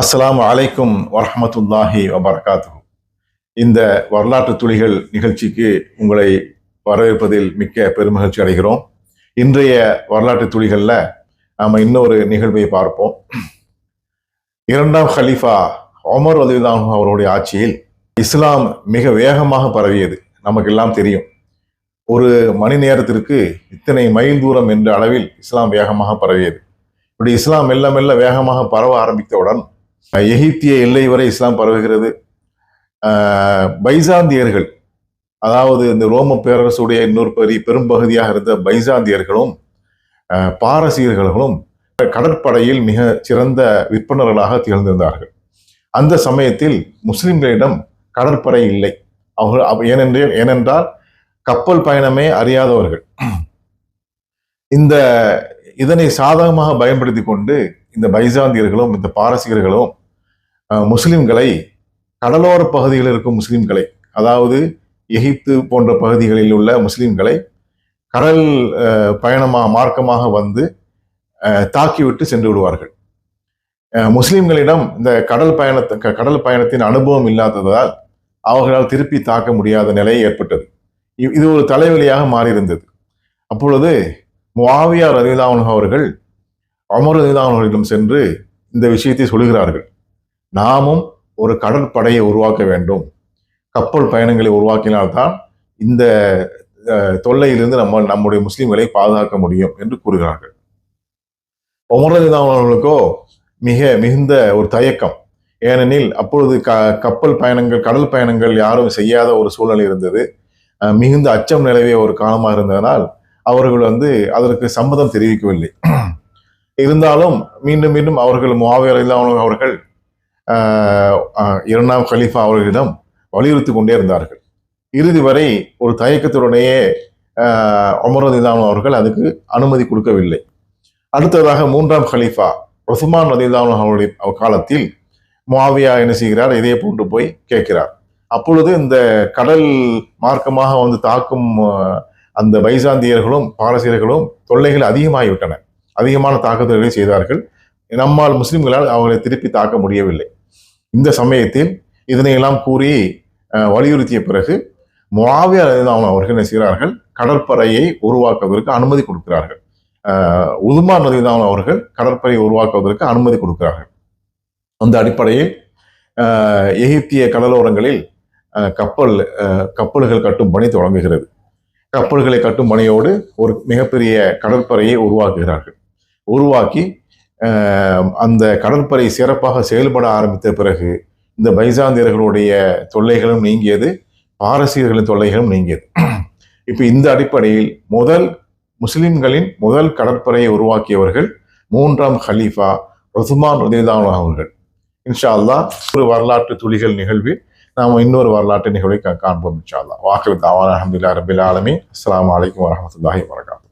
அஸ்லாம் அலைக்கும் வரமத்துல்லாஹி வபர்காத்து இந்த வரலாற்று துளிகள் நிகழ்ச்சிக்கு உங்களை வரவேற்பதில் மிக்க பெருமகிழ்ச்சி அடைகிறோம். இன்றைய வரலாற்று துளிகளில் நாம் இன்னொரு நிகழ்வை பார்ப்போம். இரண்டாம் ஹலீஃபா ஒமர் அலிதான் அவருடைய ஆட்சியில் இஸ்லாம் மிக வேகமாக பரவியது. நமக்கெல்லாம் தெரியும். ஒரு மணி நேரத்திற்கு இத்தனை மைல் தூரம் என்ற அளவில் இஸ்லாம் வேகமாக பரவியது. இப்படி இஸ்லாம் மெல்ல மெல்ல வேகமாக பரவ ஆரம்பித்தவுடன் எகிப்திய எல்லை வரை இஸ்லாம் பரவுகிறது. பைசாந்தியர்கள் அதாவது இந்த ரோம பேரரசுடைய இன்னொரு பெரிய பெரும்பகுதியாக இருந்த பைசாந்தியர்களும் பாரசீகர்களும் கடற்படையில் மிக சிறந்த விற்பனர்களாக திகழ்ந்திருந்தார்கள். அந்த சமயத்தில் முஸ்லிம்களிடம் கடற்படை இல்லை. அவர்கள் அவ- ஏனென்றே ஏனென்றால் கப்பல் பயணமே அறியாதவர்கள். இந்த இதனை சாதகமாக பயன்படுத்தி கொண்டு இந்த பைசாந்தியர்களும் இந்த பாரசீகர்களும் முஸ்லிம்களை கடலோர பகுதிகளில் இருக்கும் முஸ்லிம்களை அதாவது எகிப்து போன்ற பகுதிகளில் உள்ள முஸ்லிம்களை கடல் பயணமாக மார்க்கமாக வந்து தாக்கிவிட்டு சென்று விடுவார்கள். முஸ்லிம்களிடம் இந்த கடல் பயணத்தை க- கடல் பயணத்தின் அனுபவம் இல்லாததால் அவர்களால் திருப்பி தாக்க முடியாத நிலை ஏற்பட்டது. இது ஒரு தலைவலியாக மாறியிருந்தது. அப்பொழுது முவாவியா ரதிலான் அவர்கள் அமர் ரதிலான் அவர்களிடம் சென்று இந்த விஷயத்தை சொல்கிறார்கள் நாமும் ஒரு கடற்படையை உருவாக்க வேண்டும். கப்பல் பயணங்களை உருவாக்கினால்தான் இந்த தொல்லையிலிருந்து நம்ம நம்முடைய முஸ்லிம்களை பாதுகாக்க முடியும் என்று கூறுகிறார்கள். உமர் அவர்களுக்கோ மிக மிகுந்த ஒரு தயக்கம். ஏனெனில் அப்பொழுது க கப்பல் பயணங்கள் கடல் பயணங்கள் யாரும் செய்யாத ஒரு சூழ்நிலை இருந்தது. மிகுந்த அச்சம் நிலவிய ஒரு காலமாக இருந்ததனால் அவர்கள் வந்து அதற்கு சம்மதம் தெரிவிக்கவில்லை. இருந்தாலும் மீண்டும் மீண்டும் அவர்கள் முவாவியர் இல்லாமல் அவர்கள் இரண்டாம் கலீஃபா அவர்களிடம் வலியுறுத்தி கொண்டே இருந்தார்கள். இறுதி வரை ஒரு தயக்கத்துடனேயே அமரது அவர்கள் அதுக்கு அனுமதி கொடுக்கவில்லை. அடுத்ததாக மூன்றாம் கலீஃபா உஸ்மான் ரதிதான் அவருடைய காலத்தில் மாவியா என்ன செய்கிறார்? இதே போன்று போய் கேட்கிறார். அப்பொழுது இந்த கடல் மார்க்கமாக வந்து தாக்கும் அந்த பைசாந்தியர்களும் பாரசீகர்களும் தொல்லைகள் அதிகமாகிவிட்டன. அதிகமான தாக்குதல்களை செய்தார்கள். நம்மால் முஸ்லிம்களால் அவர்களை திருப்பி தாக்க முடியவில்லை. இந்த சமயத்தில் இதனையெல்லாம் கூறி வலியுறுத்திய பிறகு முவாவியா அவர்கள் என்ன செய்கிறார்கள்? கடற்படையை உருவாக்குவதற்கு அனுமதி கொடுக்கிறார்கள். உதுமா நதிதான் அவர்கள் கடற்படையை உருவாக்குவதற்கு அனுமதி கொடுக்கிறார்கள். அந்த அடிப்படையில் எகிப்திய கடலோரங்களில் கப்பல் கப்பல்கள் கட்டும் பணி தொடங்குகிறது. கப்பல்களை கட்டும் பணியோடு ஒரு மிகப்பெரிய கடற்படையை உருவாக்குகிறார்கள். உருவாக்கி அந்த கடற்படை சிறப்பாக செயல்பட ஆரம்பித்த பிறகு இந்த பைசாந்தியர்களுடைய தொல்லைகளும் நீங்கியது பாரசீகர்களின் தொல்லைகளும் நீங்கியது. இப்போ இந்த அடிப்படையில் முதல் முஸ்லிம்களின் முதல் கடற்படையை உருவாக்கியவர்கள் மூன்றாம் ஹலீஃபா ரசுமான் ரதிதான் அவர்கள். இன்ஷா அல்லாஹ் ஒரு வரலாற்று துளிகள் நிகழ்வில் நாம் இன்னொரு வரலாற்று நிகழ்வை காண்போம் இன்ஷா வாக்கு வாக்கில் தாவான அஹமதுல்லா ரபில் ஆலமி அஸ்லாம் அலைக்கும் வரமத்துல்லாஹி வரகாத்